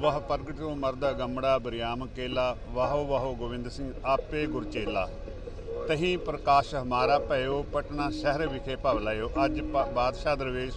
ਵਾਹ ਪ੍ਰਗਟਿਓ ਮਰਦਾ ਗਮੜਾ ਬਰਿਆਮ ਕੇਲਾ, ਵਾਹੋ ਵਾਹੋ ਗੋਬਿੰਦ ਸਿੰਘ, ਆਪੇ ਗੁਰਚੇਲਾ ਤਹੀਂ ਪ੍ਰਕਾਸ਼ ਹਮਾਰਾ ਭਇਓ, ਪਟਨਾ ਸ਼ਹਿਰ ਵਿਖੇ ਭਵ ਲਾਇਓ। ਅੱਜ ਪ- ਬਾਦਸ਼ਾਹ ਦਰਵੇਸ਼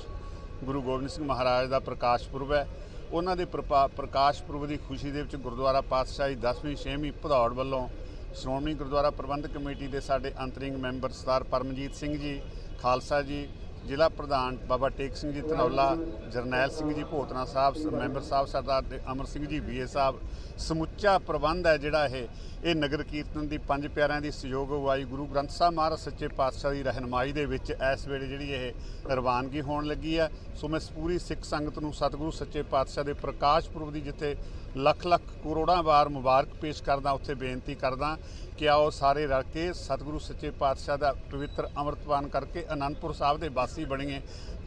ਗੁਰੂ ਗੋਬਿੰਦ ਸਿੰਘ ਮਹਾਰਾਜ ਦਾ ਪ੍ਰਕਾਸ਼ ਪੁਰਬ ਹੈ। ਉਹਨਾਂ ਦੇ ਪ੍ਰਪਾ- ਪ੍ਰਕਾਸ਼ ਪੁਰਬ ਦੀ ਖੁਸ਼ੀ ਦੇ ਵਿੱਚ ਗੁਰਦੁਆਰਾ ਪਾਤਸ਼ਾਹੀ 10ਵੀਂ 6ਵੀਂ ਭਦੌੜ ਵੱਲੋਂ ਸ਼੍ਰੋਮਣੀ ਗੁਰਦੁਆਰਾ ਪ੍ਰਬੰਧਕ ਕਮੇਟੀ ਦੇ ਸਾਡੇ ਅੰਤਰਿੰਗ ਮੈਂਬਰ ਸਰਦਾਰ ਪਰਮਜੀਤ ਸਿੰਘ ਜੀ, ਖਾਲਸਾ ਜੀ ਜ਼ਿਲ੍ਹਾ ਪ੍ਰਧਾਨ ਬਾਬਾ ਟੇਕ ਸਿੰਘ ਜੀ ਤਨੌਲਾ ਜਰਨੈਲ ਸਿੰਘ ਜੀ, ਭੋਤਨਾ ਸਾਹਿਬ ਮੈਂਬਰ ਸਾਹਿਬ ਸਰਦਾਰ ਅਮਰ ਸਿੰਘ ਜੀ ਬੀਏ ਸਾਹਿਬ। ਸਮੁੱਚਾ ਪ੍ਰਬੰਧ ਹੈ ਜਿਹੜਾ ਇਹ। ਇਹ ਨਗਰ ਕੀਰਤਨ ਦੀ ਪੰਜ ਪਿਆਰਿਆਂ ਦੀ ਸਹਿਯੋਗ ਅਗਵਾਈ ਗੁਰੂ ਗ੍ਰੰਥ ਸਾਹਿਬ ਮਹਾਰਾਜ ਸੱਚੇ ਪਾਤਸ਼ਾਹ ਦੀ ਰਹਿਨਮਾਈ ਦੇ ਵਿੱਚ ਇਸ ਵੇਲੇ ਜਿਹੜੀ ਇਹ ਰਵਾਨਗੀ ਹੋਣ ਲੱਗੀ ਹੈ। ਸੋ ਮੈਂ ਪੂਰੀ ਸਿੱਖ ਸੰਗਤ ਨੂੰ ਸਤਿਗੁਰੂ ਸੱਚੇ ਪਾਤਸ਼ਾਹ ਦੇ ਪ੍ਰਕਾਸ਼ ਪੁਰਬ ਦੀ ਜਿੱਥੇ ਲੱਖ ਲੱਖ ਕਰੋੜਾਂ ਵਾਰ ਮੁਬਾਰਕ ਪੇਸ਼ ਕਰਦਾ, ਉੱਥੇ ਬੇਨਤੀ ਕਰਦਾ ਕਿ ਆਓ ਸਾਰੇ ਰਲ ਕੇ ਸਤਿਗੁਰੂ ਸੱਚੇ ਪਾਤਸ਼ਾਹ ਦਾ ਪਵਿੱਤਰ ਅੰਮ੍ਰਿਤਪਾਨ ਕਰਕੇ ਅਨੰਦਪੁਰ ਸਾਹਿਬ ਦੇ ਅਸੀਂ ਬਣੀਏ,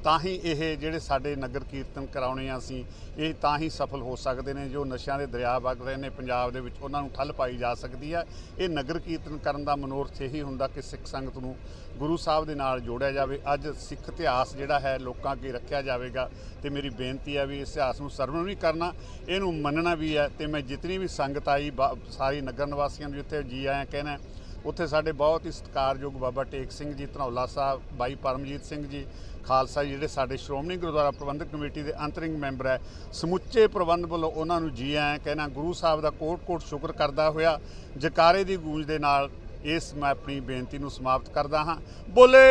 ਤਾਂ ਹੀ ਇਹ ਜਿਹੜੇ ਸਾਡੇ ਨਗਰ ਕੀਰਤਨ ਕਰਾਉਣੇ ਆ ਅਸੀਂ, ਇਹ ਤਾਂ ਹੀ ਸਫਲ ਹੋ ਸਕਦੇ ਨੇ, ਜੋ ਨਸ਼ਿਆਂ ਦੇ ਦਰਿਆ ਵਗ ਰਹੇ ਨੇ ਪੰਜਾਬ ਦੇ ਵਿੱਚ, ਉਹਨਾਂ ਨੂੰ ਠੱਲ ਪਾਈ ਜਾ ਸਕਦੀ ਹੈ ਇਹ ਨਗਰ ਕੀਰਤਨ ਕਰਨ ਦਾ ਮਨੋਰਥ ਇਹੀ ਹੁੰਦਾ ਕਿ ਸਿੱਖ ਸੰਗਤ ਨੂੰ ਗੁਰੂ ਸਾਹਿਬ ਦੇ ਨਾਲ ਜੋੜਿਆ ਜਾਵੇ। ਅੱਜ ਸਿੱਖ ਇਤਿਹਾਸ ਜਿਹੜਾ ਹੈ ਲੋਕਾਂ ਅੱਗੇ ਰੱਖਿਆ ਜਾਵੇਗਾ, ਤੇ ਮੇਰੀ ਬੇਨਤੀ ਹੈ ਵੀ ਇਸ ਇਤਿਹਾਸ ਨੂੰ ਸਰਵਣ ਵੀ ਕਰਨਾ, ਇਹਨੂੰ ਮੰਨਣਾ ਵੀ ਹੈ, ਤੇ ਮੈਂ ਜਿਤਨੀ ਵੀ ਸੰਗਤ ਆਈ, ਬਾ- ਸਾਰੀ ਨਗਰ ਨਿਵਾਸੀਆਂ ਨੂੰ ਜਿੱਥੇ ਜੀ ਆਇਆ ਕਹਿਣਾ ਉੱਥੇ ਸਾਡੇ ਬਹੁਤ ਹੀ ਸਤਿਕਾਰਯੋਗ ਬਾਬਾ ਟੇਕ ਸਿੰਘ ਜੀ, ਧਨੌਲਾ ਸਾਹਿਬ, ਬਾਈ ਪਰਮਜੀਤ ਸਿੰਘ ਜੀ, ਖਾਲਸਾ ਜੀ ਜਿਹੜੇ ਸਾਡੇ ਸ਼੍ਰੋਮਣੀ ਗੁਰਦੁਆਰਾ ਪ੍ਰਬੰਧਕ ਕਮੇਟੀ ਦੇ ਅੰਤਰਿੰਗ ਮੈਂਬਰ ਹੈ। ਸਮੁੱਚੇ ਪ੍ਰਬੰਧ ਵੱਲੋਂ ਉਹਨਾਂ ਨੂੰ ਜੀ ਆਇਆਂ ਕਹਿਣਾ, ਗੁਰੂ ਸਾਹਿਬ ਦਾ ਕੋਟ-ਕੋਟ ਸ਼ੁਕਰ ਕਰਦਾ ਹੋਇਆ। ਜਕਾਰੇ ਦੀ ਗੂੰਜ ਦੇ ਨਾਲ ਇਸ ਮੈਂ ਆਪਣੀ ਬੇਨਤੀ ਨੂੰ ਸਮਾਪਤ ਕਰਦਾ ਹਾਂ। ਬੋਲੇ